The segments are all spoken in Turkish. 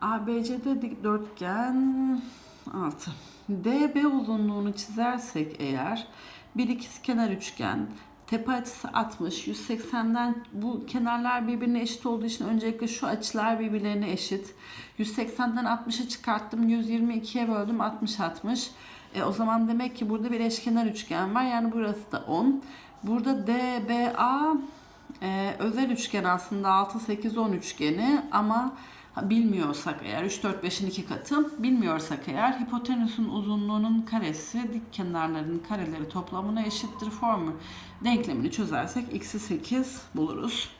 ABC'de dikdörtgen 6. DB uzunluğunu çizersek eğer bir ikizkenar üçgen tepe açısı 60, 180'den bu kenarlar birbirine eşit olduğu için öncelikle şu açılar birbirlerine eşit. 180'den 60'ı çıkarttım, 122'ye böldüm 60 60. E, o zaman demek ki burada bir eşkenar üçgen var. Yani burası da 10. Burada DBA e, özel üçgen aslında 6 8 10 üçgeni ama bilmiyorsak eğer 3 4 5'in 2 katı bilmiyorsak eğer hipotenüsün uzunluğunun karesi dik kenarların kareleri toplamına eşittir formül denklemini çözersek x'i 8 buluruz.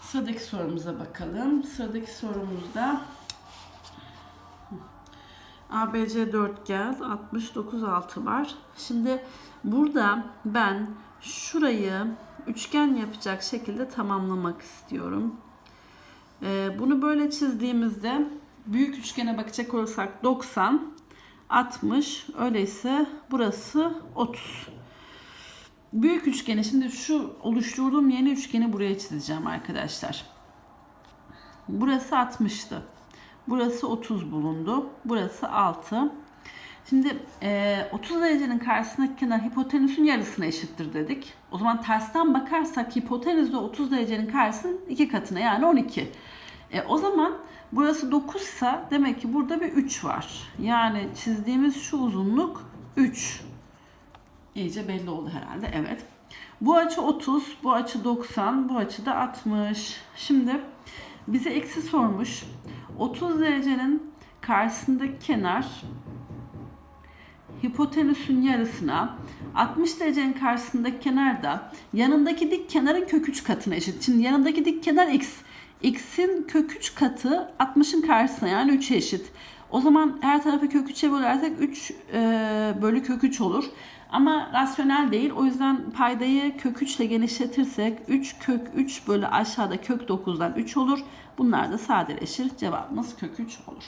Sıradaki sorumuza bakalım. Sıradaki sorumuzda ABC dörtgen 69 altı var. Şimdi burada ben şurayı üçgen yapacak şekilde tamamlamak istiyorum. Ee, bunu böyle çizdiğimizde büyük üçgene bakacak olursak 90, 60, öyleyse burası 30. Büyük üçgeni şimdi şu oluşturduğum yeni üçgeni buraya çizeceğim arkadaşlar. Burası 60'tı. Burası 30 bulundu. Burası 6. Şimdi e, 30 derecenin karşısındaki kenar hipotenüsün yarısına eşittir dedik. O zaman tersten bakarsak hipotenüs de 30 derecenin karşısının iki katına yani 12. E, o zaman burası 9 ise demek ki burada bir 3 var. Yani çizdiğimiz şu uzunluk 3. İyice belli oldu herhalde. Evet. Bu açı 30, bu açı 90, bu açı da 60. Şimdi bize eksi sormuş. 30 derecenin karşısındaki kenar hipotenüsün yarısına 60 derecenin karşısındaki kenar da yanındaki dik kenarın kök 3 katına eşit. Şimdi yanındaki dik kenar x. x'in kök 3 katı 60'ın karşısına yani 3'e eşit. O zaman her tarafı kök 3'e bölersek 3 e, bölü kök 3 olur. Ama rasyonel değil. O yüzden paydayı kök 3 ile genişletirsek 3 kök 3 bölü aşağıda kök 9'dan 3 olur. Bunlar da sadeleşir. Cevabımız kök 3 olur.